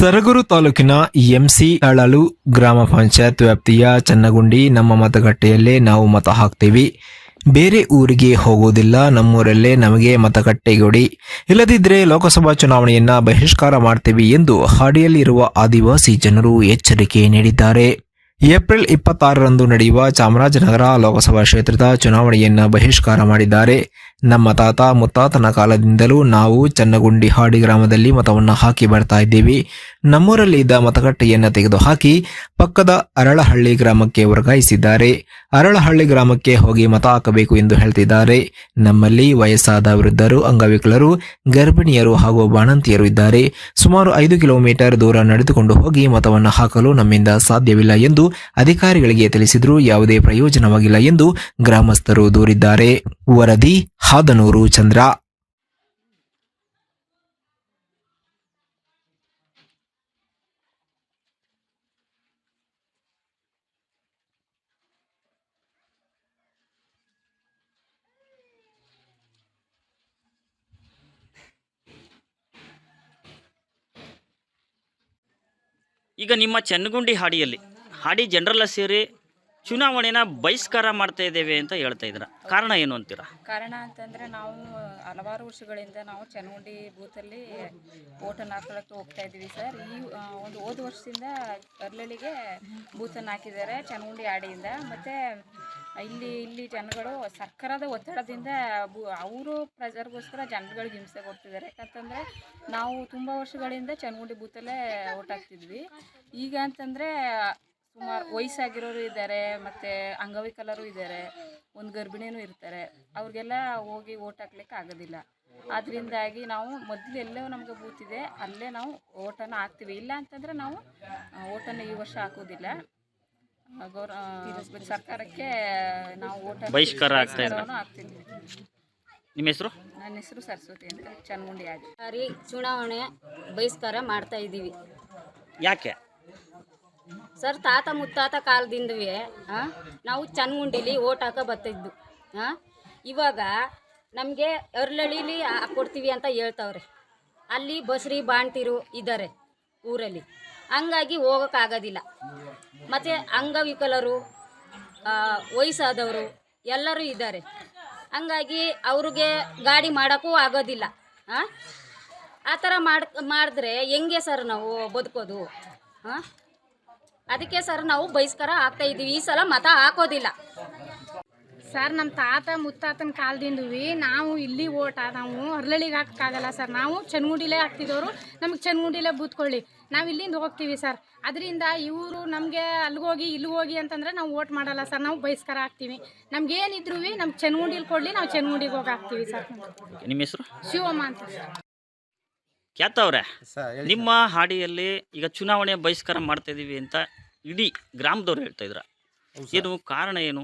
ಸರಗೂರು ತಾಲೂಕಿನ ಎಂಸಿ ಅಳಲು ಗ್ರಾಮ ಪಂಚಾಯತ್ ವ್ಯಾಪ್ತಿಯ ಚನ್ನಗುಂಡಿ ನಮ್ಮ ಮತಗಟ್ಟೆಯಲ್ಲೇ ನಾವು ಮತ ಹಾಕ್ತೀವಿ. ಬೇರೆ ಊರಿಗೆ ಹೋಗುವುದಿಲ್ಲ, ನಮ್ಮೂರಲ್ಲೇ ನಮಗೆ ಮತಗಟ್ಟೆಗೊಡಿ. ಇಲ್ಲದಿದ್ದರೆ ಲೋಕಸಭಾ ಚುನಾವಣೆಯನ್ನ ಬಹಿಷ್ಕಾರ ಮಾಡ್ತೀವಿ ಎಂದು ಹಾಡಿಯಲ್ಲಿರುವ ಆದಿವಾಸಿ ಜನರು ಎಚ್ಚರಿಕೆ ನೀಡಿದ್ದಾರೆ. ಏಪ್ರಿಲ್ ಇಪ್ಪತ್ತಾರರಂದು ನಡೆಯುವ ಚಾಮರಾಜನಗರ ಲೋಕಸಭಾ ಕ್ಷೇತ್ರದ ಚುನಾವಣೆಯನ್ನ ಬಹಿಷ್ಕಾರ ಮಾಡಿದ್ದಾರೆ. ನಮ್ಮ ತಾತ ಮುತ್ತಾತನ ಕಾಲದಿಂದಲೂ ನಾವು ಚನ್ನಗುಂಡಿ ಹಾಡಿ ಗ್ರಾಮದಲ್ಲಿ ಮತವನ್ನು ಹಾಕಿ ಬರ್ತಾ ಇದ್ದೀವಿ. ನಮ್ಮೂರಲ್ಲಿ ಇದ್ದ ಮತಗಟ್ಟೆಯನ್ನು ತೆಗೆದುಹಾಕಿ ಪಕ್ಕದ ಅರಳಹಳ್ಳಿ ಗ್ರಾಮಕ್ಕೆ ವರ್ಗಾಯಿಸಿದ್ದಾರೆ. ಅರಳಹಳ್ಳಿ ಗ್ರಾಮಕ್ಕೆ ಹೋಗಿ ಮತ ಹಾಕಬೇಕು ಎಂದು ಹೇಳ್ತಿದ್ದಾರೆ. ನಮ್ಮಲ್ಲಿ ವಯಸ್ಸಾದ ವೃದ್ಧರು ಅಂಗವಿಕಲರು, ಗರ್ಭಿಣಿಯರು ಹಾಗೂ ಬಾಣಂತಿಯರು ಇದ್ದಾರೆ. ಸುಮಾರು ಐದು ಕಿಲೋಮೀಟರ್ ದೂರ ನಡೆದುಕೊಂಡು ಹೋಗಿ ಮತವನ್ನು ಹಾಕಲು ನಮ್ಮಿಂದ ಸಾಧ್ಯವಿಲ್ಲ ಎಂದು ಅಧಿಕಾರಿಗಳಿಗೆ ತಿಳಿಸಿದರೂ ಯಾವುದೇ ಪ್ರಯೋಜನವಾಗಿಲ್ಲ ಎಂದು ಗ್ರಾಮಸ್ಥರು ದೂರಿದ್ದಾರೆ. ವರದಿ ಹಾದನೂರು ಚಂದ್ರ. ಈಗ ನಿಮ್ಮ ಚೆನ್ನಗುಂಡಿ ಹಾಡಿಯಲ್ಲಿ ಹಾಡಿ ಜನರೆಲ್ಲ ಸೇರಿ ಚುನಾವಣೆನ ಬಹಿಷ್ಕಾರ ಮಾಡ್ತಾ ಇದ್ದೇವೆ ಅಂತ ಹೇಳ್ತಾ ಇದ್ರ ಕಾರಣ ಏನು ಅಂತೀರಾ? ಕಾರಣ ಅಂತಂದ್ರೆ ನಾವು ಹಲವಾರು ವರ್ಷಗಳಿಂದ ನಾವು ಚನ್ನಗುಂಡಿ ಬೂತಲ್ಲಿ ಓಟನ್ನು ಹಾಕೊಳ್ಳೋಕ್ಕೆ ಹೋಗ್ತಾ ಇದ್ದೀವಿ ಸರ್ ಈ ಒಂದು ಹೋದ ವರ್ಷದಿಂದ ಅರ್ಲಳಿಗೆ ಬೂತನ್ನು ಹಾಕಿದ್ದಾರೆ ಚನ್ನಗುಂಡಿ ಆಡಿಯಿಂದ. ಮತ್ತೆ ಇಲ್ಲಿ ಇಲ್ಲಿ ಜನಗಳು ಸರ್ಕಾರದ ಒತ್ತಡದಿಂದ ಅವರು ಪ್ರಜರಿಗೋಸ್ಕರ ಜನಗಳಿಗೆ ಹಿಂಸೆ ಕೊಡ್ತಿದ್ದಾರೆ. ಯಾಕಂತಂದ್ರೆ ನಾವು ತುಂಬ ವರ್ಷಗಳಿಂದ ಚನ್ನಗುಂಡಿ ಬೂತಲ್ಲೇ ಓಟ್ ಹಾಕ್ತಿದ್ವಿ. ಈಗ ಅಂತಂದರೆ ಸುಮಾರು ವಯಸ್ಸಾಗಿರೋರು ಇದ್ದಾರೆ ಮತ್ತು ಅಂಗವಿಕಲರು ಇದ್ದಾರೆ ಒಂದು ಗರ್ಭಿಣಿಯೂ ಇರ್ತಾರೆ. ಅವ್ರಿಗೆಲ್ಲ ಹೋಗಿ ಓಟ್ ಹಾಕ್ಲಿಕ್ಕೆ ಆಗೋದಿಲ್ಲ. ಅದರಿಂದಾಗಿ ನಾವು ಮೊದಲು ಎಲ್ಲೋ ನಮಗೆ ಬೂತಿದೆ ಅಲ್ಲೇ ನಾವು ಓಟನ್ನು ಹಾಕ್ತೀವಿ. ಇಲ್ಲ ಅಂತಂದರೆ ನಾವು ಓಟನ್ನು ಈ ವರ್ಷ ಹಾಕೋದಿಲ್ಲ. ಗೌರ ಸರ್ಕಾರಕ್ಕೆ ನಾವು ಓಟ ಬಹಿಷ್ಕಾರ ಹಾಕ್ತೀವಿ. ನಿಮ್ಮ ಹೆಸರು? ನನ್ನ ಹೆಸರು ಸರಸ್ವತಿ ಅಂತ ಚನ್ನಗುಂಡಿ ಆಗಿ ಸಾರಿ ಚುನಾವಣೆ ಬಹಿಷ್ಕಾರ ಮಾಡ್ತಾ ಇದ್ದೀವಿ. ಯಾಕೆ? ಸರ್, ತಾತ ಮುತ್ತಾತ ಕಾಲದಿಂದವೇ ನಾವು ಚನ್ನಗುಂಡಿಲಿ ಓಟ್ ಹಾಕ ಬರ್ತಿದ್ದು ಹಾಂ ಇವಾಗ ನಮಗೆ ಅರ್ಲಳಿಲಿ ಕೊಡ್ತೀವಿ ಅಂತ ಹೇಳ್ತವ್ರೆ. ಅಲ್ಲಿ ಬಸ್ರಿ ಬಾಣ್ತಿರು ಇದ್ದಾರೆ ಊರಲ್ಲಿ. ಹಂಗಾಗಿ ಹೋಗೋಕ್ಕಾಗೋದಿಲ್ಲ. ಮತ್ತು ಅಂಗವಿಕಲರು ವಯಸ್ಸಾದವರು ಎಲ್ಲರೂ ಇದ್ದಾರೆ ಹಂಗಾಗಿ ಅವ್ರಿಗೆ ಗಾಡಿ ಮಾಡೋಕ್ಕೂ ಆಗೋದಿಲ್ಲ ಹಾಂ ಆ ಥರ ಮಾಡ್, ಮಾಡಿದ್ರೆ ಹೆಂಗೆ ಸರ್ ನಾವು ಬದುಕೋದು ಹಾಂ ಅದಕ್ಕೆ ಸರ್ ನಾವು ಬಹಿಷ್ಕಾರ ಆಗ್ತಾ ಇದ್ದೀವಿ. ಈ ಸಲ ಮತ ಹಾಕೋದಿಲ್ಲ. ಸರ್ ನಮ್ಮ ತಾತ ಮುತ್ತಾತನ ಕಾಲದಿಂದವಿ ನಾವು ಇಲ್ಲಿ ಓಟ ನಾವು ಹರ್ಲಳಿಗೆ ಹಾಕೋಕ್ಕಾಗಲ್ಲ ಸರ್. ನಾವು ಚನ್ಗುಂಡಿಲೇ ಹಾಕ್ತಿದ್ದವರು. ನಮಗೆ ಚನ್ಗುಂಡಿಲೇ ಬೂತ್ಕೊಳ್ಳಿ ನಾವು ಇಲ್ಲಿಂದ ಹೋಗ್ತೀವಿ ಸರ್. ಅದರಿಂದ ಇವರು ನಮಗೆ ಅಲ್ಲಿಗೆ ಹೋಗಿ ಇಲ್ಲಿಗೆ ಹೋಗಿ ಅಂತಂದರೆ ನಾವು ಓಟ್ ಮಾಡಲ್ಲ ಸರ್. ನಾವು ಬಹಿಷ್ಕಾರ ಹಾಕ್ತೀವಿ ನಮ್ಗೆ ಏನಿದ್ರು ನಮ್ಗೆ ಚನ್ಗುಂಡಿಲಿ ಕೊಡಲಿ ನಾವು ಚನ್ಗುಂಡಿಗೆ ಹೋಗಿ ಹಾಕ್ತೀವಿ ಸರ್. ನಿಮ್ಮ ಹೆಸರು? ಶಿವಮ್ಮ ಅಂತ ಕ್ಯಾತವ್ರೆ ನಿಮ್ಮ ಹಾಡಿಯಲ್ಲಿ ಈಗ ಚುನಾವಣೆ ಬಹಿಷ್ಕಾರ ಮಾಡ್ತಾ ಇದೀವಿ ಅಂತ ಇಡೀ ಗ್ರಾಮದವ್ರು ಹೇಳ್ತಾ ಇದ್ರ. ಏನು ಕಾರಣ ಏನು?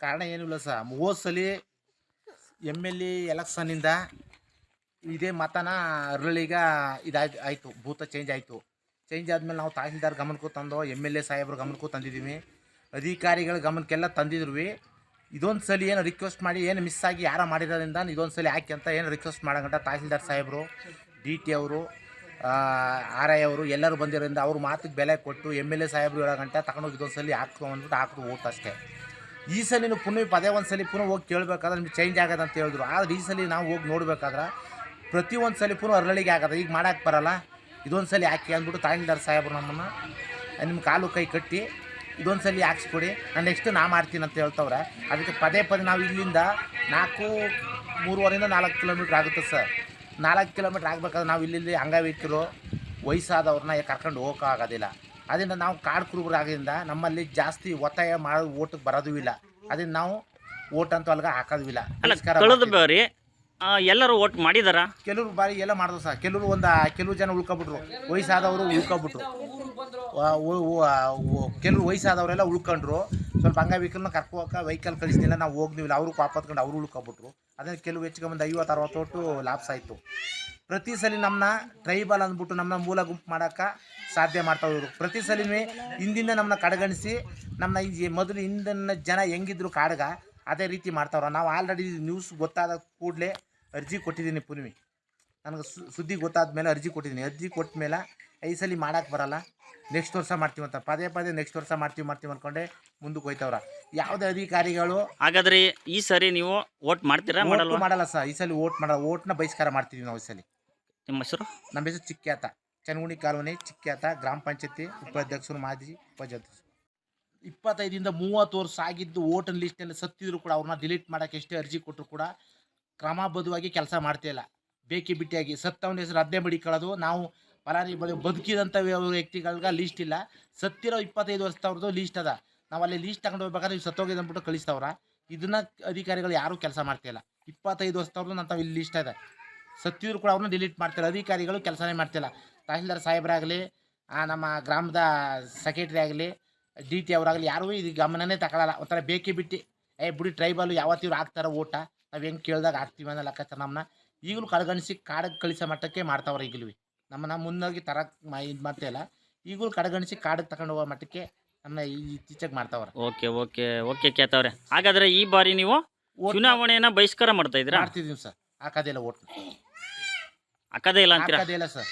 ಕಾರಣ ಏನಿಲ್ಲ ಸರ್ ಹೋದ ಸಲ ಎಂ ಎಲ್ ಎ ಎಲೆಕ್ಷನಿಂದ ಇದೇ ಮತನ ಅರಳಿಗ ಇದಾಯ್ತು ಆಯಿತು ಭೂತ ಚೇಂಜ್ ಆಯಿತು. ಚೇಂಜ್ ಆದಮೇಲೆ ನಾವು ತಹಸೀಲ್ದಾರ್ ಗಮನಕ್ಕೂ ತಂದೋ ಎಂ ಎಲ್ ಎ ಸಾಹೇಬ್ರ ಗಮನಕ್ಕೂ ತಂದಿದ್ದೀವಿ. ಅಧಿಕಾರಿಗಳ ಗಮನಕ್ಕೆಲ್ಲ ತಂದಿದ್ರು ಇದೊಂದು ಸಲ ಏನು ರಿಕ್ವೆಸ್ಟ್ ಮಾಡಿ ಏನು ಮಿಸ್ ಆಗಿ ಯಾರ ಮಾಡಿರೋದ್ರಿಂದ ಇದೊಂದು ಸಲ ಹಾಕಿ ಅಂತ ಏನು ರಿಕ್ವೆಸ್ಟ್ ಮಾಡೋಂಗಂಟ ತಹಸೀಲ್ದಾರ್ ಸಾಹೇಬರು. ಡಿ ಟಿ ಅವರು ಆರ್ ಐ ಅವರು ಎಲ್ಲರೂ ಬಂದಿರೋದ್ರಿಂದ ಅವ್ರ ಮಾತಿಗೆ ಬೆಲೆ ಕೊಟ್ಟು ಎಂ ಎಲ್ ಎ ಸಾಹೇಬ್ರು ಹೇಳೋ ಗಂಟೆ ತಗೊಂಡೋಗಿ ಇದೊಂದು ಸಲ ಹಾಕ್ಕೊಂಡ್ಬಿಟ್ಟು ಹಾಕಿದ್ರು ಓಟ್ ಅಷ್ಟೇ ಈ ಸಲ ಪುನಃ ಪದೇ ಒಂದು ಸಲ ಪುನಃ ಹೋಗಿ ಕೇಳಬೇಕಾದ್ರೆ ನಿಮ್ಗೆ ಚೇಂಜ್ ಆಗದ ಅಂತ ಹೇಳಿದ್ರು. ಆದರೆ ಈ ಸಲ ನಾವು ಹೋಗಿ ನೋಡಬೇಕಾದ್ರೆ ಪ್ರತಿ ಒಂದು ಸಲ ಪುನಃ ಅರಳಿಗೆ ಆಗದ ಈಗ ಮಾಡೋಕ್ಕೆ ಬರಲ್ಲ. ಇದೊಂದು ಸಲ ಹಾಕಿ ಅಂದ್ಬಿಟ್ಟು ತಹಸೀಲ್ದಾರ್ ಸಾಹೇಬ್ರು ನಮ್ಮನ್ನು, ನಿಮ್ಮ ಕಾಲು ಕೈ ಕಟ್ಟಿ ಇದೊಂದು ಸಲ ಹಾಕ್ಸ್ಕೊಡಿ. ನಾನು ನೆಕ್ಸ್ಟ್ ನಾ ಮಾಡ್ತೀನಿ ಅಂತ ಹೇಳ್ತವ್ರೆ. ಅದಕ್ಕೆ ಪದೇ ಪದೇ ನಾವು ಇಲ್ಲಿಂದ ನಾಲ್ಕು, ಮೂರುವರೆಯಿಂದ ನಾಲ್ಕು ಕಿಲೋಮೀಟ್ರ್ ಆಗುತ್ತೆ ಸರ್ ನಾಲ್ಕು ಕಿಲೋಮೀಟ್ರ್ ಆಗಬೇಕಾದ್ರೆ ನಾವು ಇಲ್ಲಿ ಅಂಗವಿಕರು ವಯಸ್ಸಾದವ್ರನ್ನ ಕರ್ಕೊಂಡು ಹೋಗೋಕ್ಕಾಗೋದಿಲ್ಲ. ಅದರಿಂದ ನಾವು ಕಾಡು ಕುರುಬರಾಗಿಂದ ನಮ್ಮಲ್ಲಿ ಜಾಸ್ತಿ ಒತ್ತಾಯ ಮಾಡೋ ಓಟಿಗೆ ಬರೋದೂ ಇಲ್ಲ. ಅದರಿಂದ ನಾವು ಓಟ್ ಅಂತ ಅಲ್ಗ ಹಾಕೋದಿಲ್ಲ ಅಲ್ಲ ಕಳೆದ ಬಾರಿ ಎಲ್ಲರೂ ಓಟ್ ಮಾಡಿದಾರ? ಕೆಲವರು ಬಾರಿ ಎಲ್ಲ ಮಾಡಿದ್ರು ಸರ್. ಕೆಲವರು ಒಂದು ಕೆಲವು ಜನ ಉಳ್ಕೊಬಿಟ್ರು. ವಯಸ್ಸಾದವರು ಉಳ್ಕೊಬಿಟ್ರು. ಕೆಲವರು ವ- ವ- ವ- ಕೆಲವ್ರು ವಯಸ್ಸಾದವರೆಲ್ಲ ಉಳ್ಕೊಂಡ್ರು. ಸ್ವಲ್ಪ ಅಂಗವಿಕಲ್ನ ಕರ್ಕೋಕ ವೆಹಿಕಲ್ ಕಳಿಸ್ದಿಲ್ಲ ನಾವು ಹೋಗ್ನಿಲ್ಲ ಅವರು ಪಾಪತ್ಕೊಂಡು ಅವರು ಉಳ್ಕೊಬಿಟ್ರು. ಅದನ್ನು ಕೆಲವು ಹೆಚ್ಚಿಗೆ ಒಂದು ಐವತ್ತು, ಅರವತ್ತು ಒಟ್ಟು ಲಾಪ್ಸ್ ಆಯಿತು. ಪ್ರತಿ ಸಲ ನಮ್ಮನ್ನ ಟ್ರೈಬಲ್ ಅಂದ್ಬಿಟ್ಟು ನಮ್ಮನ್ನ ಮೂಲ ಗುಂಪು ಮಾಡೋಕ್ಕೆ ಸಾಧ್ಯ ಮಾಡ್ತಾ ಇವರು ಪ್ರತಿ ಸಲವೇ ಹಿಂದಿಂದ ನಮ್ಮನ್ನ ಕಡೆಗಣಿಸಿ ನಮ್ಮನ್ನ ಈ ಮೊದಲು ಹಿಂದಿನ ಜನ ಹೆಂಗಿದ್ರು ಕಾಡ್ಗ, ಅದೇ ರೀತಿ ಮಾಡ್ತಾವ್ರ. ನಾವು ಆಲ್ರೆಡಿ ನ್ಯೂಸ್ ಗೊತ್ತಾದ ಕೂಡಲೇ ಅರ್ಜಿ ಕೊಟ್ಟಿದ್ದೀನಿ ಪುನವಿ. ನನಗೆ ಸುದ್ದಿ ಗೊತ್ತಾದ ಮೇಲೆ ಅರ್ಜಿ ಕೊಟ್ಟಿದ್ದೀನಿ. ಅರ್ಜಿ ಕೊಟ್ಟ ಮೇಲೆ ಐದು ಸಲ ಮಾಡೋಕ್ಕೆ ಬರಲ್ಲ. ನೆಕ್ಸ್ಟ್ ವರ್ಷ ಮಾಡ್ತೀವಿ ಅಂತ. ಪದೇ ಪದೇ ನೆಕ್ಸ್ಟ್ ವರ್ಷ ಮಾಡ್ತೀವಿ ಮಾಡ್ತೀವಿ ಅಂದ್ಕೊಂಡೆ ಮುಂದಕ್ಕೆ ಹೋಯ್ತವ್ರ. ಯಾವುದೇ ಅಧಿಕಾರಿಗಳು ಹಾಗಾದ್ರೆ ಈ ಸರಿ ನೀವು ವೋಟ್ ಮಾಡ್ತೀರಾ ಮಾಡಲ್ಲ ಮಾಡಲ್ಲ ಸರ್. ಈ ಸಲ ಓಟ್ ಮಾಡಲ್ಲ ಓಟ್ನ ಬಹಿಷ್ಕಾರ ಮಾಡ್ತೀವಿ ನಾವು ಈ ಸಲ. ನಿಮ್ಮ ಹೆಸರು? ನಮ್ಮ ಹೆಸರು ಚಿಕ್ಕ್ಯಾತ ಚನ್ಗುಣಿ ಕಾಲೋನಿ ಚಿಕ್ಕ್ಯಾತ ಗ್ರಾಮ ಪಂಚಾಯತಿ ಉಪಾಧ್ಯಕ್ಷರು ಮಾಜಿ ಉಪಾಧ್ಯಕ್ಷರು. ಇಪ್ಪತ್ತೈದಿಂದ ಮೂವತ್ತು ವರ್ಷ ಆಗಿದ್ದು ಓಟನ್ ಲಿಸ್ಟಲ್ಲಿ ಸತ್ತಿದ್ರು ಕೂಡ ಅವ್ರನ್ನ ಡಿಲೀಟ್ ಮಾಡೋಕ್ಕೆ ಎಷ್ಟೇ ಅರ್ಜಿ ಕೊಟ್ಟರು ಕೂಡ ಕ್ರಮಬದ್ಧವಾಗಿ ಕೆಲಸ ಮಾಡ್ತಿಲ್ಲ ಬೇಕಿ ಬಿಟ್ಟಿಯಾಗಿ ಸತ್ತವನ ಹೆಸರು ಅದ್ದೇ ಮಡಿಕೊಳ್ಳೋದು ನಾವು ಫಲಾನುಭವಿ ಬದುಕಿದಂಥ ವ್ಯಕ್ತಿಗಳ್ಗೆ ಲೀಸ್ಟ್ ಇಲ್ಲ. ಸತ್ತಿರೋ ಇಪ್ಪತ್ತೈದು ವರ್ಷದವ್ರದ್ದು ಲೀಸ್ಟ್ ಅದ. ನಾವು ಅಲ್ಲಿ ಲೀಸ್ಟ್ ತಗೊಂಡು ಹೋಗ್ಬೇಕಾದ್ರೆ ನೀವು ಸತ್ತೋಗಿದೆ ಅಂದ್ಬಿಟ್ಟು ಕಳಿಸ್ತವ್ರ. ಇದನ್ನ ಅಧಿಕಾರಿಗಳು ಯಾರೂ ಕೆಲಸ ಮಾಡ್ತಿಲ್ಲ ಇಪ್ಪತ್ತೈದು ವರ್ಷದವ್ರದ್ದು ನಂತ ಇಲ್ಲಿ ಲೀಸ್ಟ್ ಇದೆ. ಸತ್ತಿದ್ರು ಕೂಡ ಅವ್ರನ್ನ ಡಿಲೀಟ್ ಮಾಡ್ತಾರೆ ಅಧಿಕಾರಿಗಳು ಕೆಲಸನೇ ಮಾಡ್ತಿಲ್ಲ ತಹಸೀಲ್ದಾರ್ ಸಾಹೇಬರಾಗಲಿ ನಮ್ಮ ಗ್ರಾಮದ ಸೆಕ್ರೆಟರಿ ಆಗಲಿ ಡಿ ಟಿ ಅವರಾಗಲಿ ಯಾರೂ ಇದು ಗಮನನೇ ತಗೊಳ್ಳಲ್ಲ ಒಂಥರ ಬೇಕೇ ಬಿಟ್ಟು, ಏ, ಬಿಡಿ ಟ್ರೈಬಲ್ ಯಾವತ್ತಿವ್ರು ಹಾಕ್ತಾರ ಓಟ. ನಾವು ಹೆಂಗೆ ಕೇಳಿದಾಗ ಹಾಕ್ತೀವಿ ಅನ್ನೋ ಲೆಕ್ಕಾಚಾರ ನಮ್ಮನ್ನ ಈಗಲೂ ಕಡೆಗಣಿಸಿ ಕಾಡಕ್ಕೆ ಕಳಿಸೋ ಮಟ್ಟಕ್ಕೆ ಮಾಡ್ತಾವ್ರೆ ಈಗಲೂ. ನಮ್ಮನ್ನ ಮುನ್ನಾಗಿ ತರಕ್ಕೆ ಇದು ಮಾಡ್ತಾಯಿಲ್ಲ ಈಗಲೂ ಕಡೆಗಣಿಸಿ ಕಾಡಕ್ಕೆ ತಗೊಂಡು ಹೋಗೋ ಮಟ್ಟಕ್ಕೆ ನಮ್ಮನ್ನ ಈ- ಇತ್ತೀಚೆಗೆ ಮಾಡ್ತಾವ್ರೆ. ಓಕೆ ಓಕೆ ಓಕೆ ಕೇತವ್ರೆ. ಹಾಗಾದ್ರೆ ಈ ಬಾರಿ ನೀವು ಚುನಾವಣೆಯನ್ನ ಬಹಿಷ್ಕಾರ ಮಾಡ್ತಾ ಇದ್ದೀರಾ? ಮಾಡ್ತಿದ್ದೀವಿ ಸರ್. ಹಾಕೋದಿಲ್ಲ ಓಟ್ ಹಾಕದೇ ಇಲ್ಲ ಅಂತೀರಾ? ಹಾಕೋದಿಲ್ಲ ಸರ್.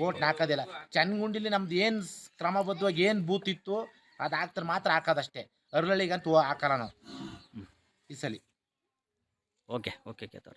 ಓಟ್ ಹಾಕೋದಿಲ್ಲ ಚನ್ನಗುಂಡಿಲಿ ನಮ್ದು ಏನು ಕ್ರಮಬದ್ಧವಾಗಿ ಏನು ಬೂತ್ ಇತ್ತು ಅದು ಹಾಕ್ತಾರೆ ಮಾತ್ರ ಹಾಕೋದಷ್ಟೇ. ಅರಳಿಗಂತೂ ಹಾಕಲ್ಲ ನಾವು. ಈ ಸಲ. Okay okay ಕೇತವ್ರೆ.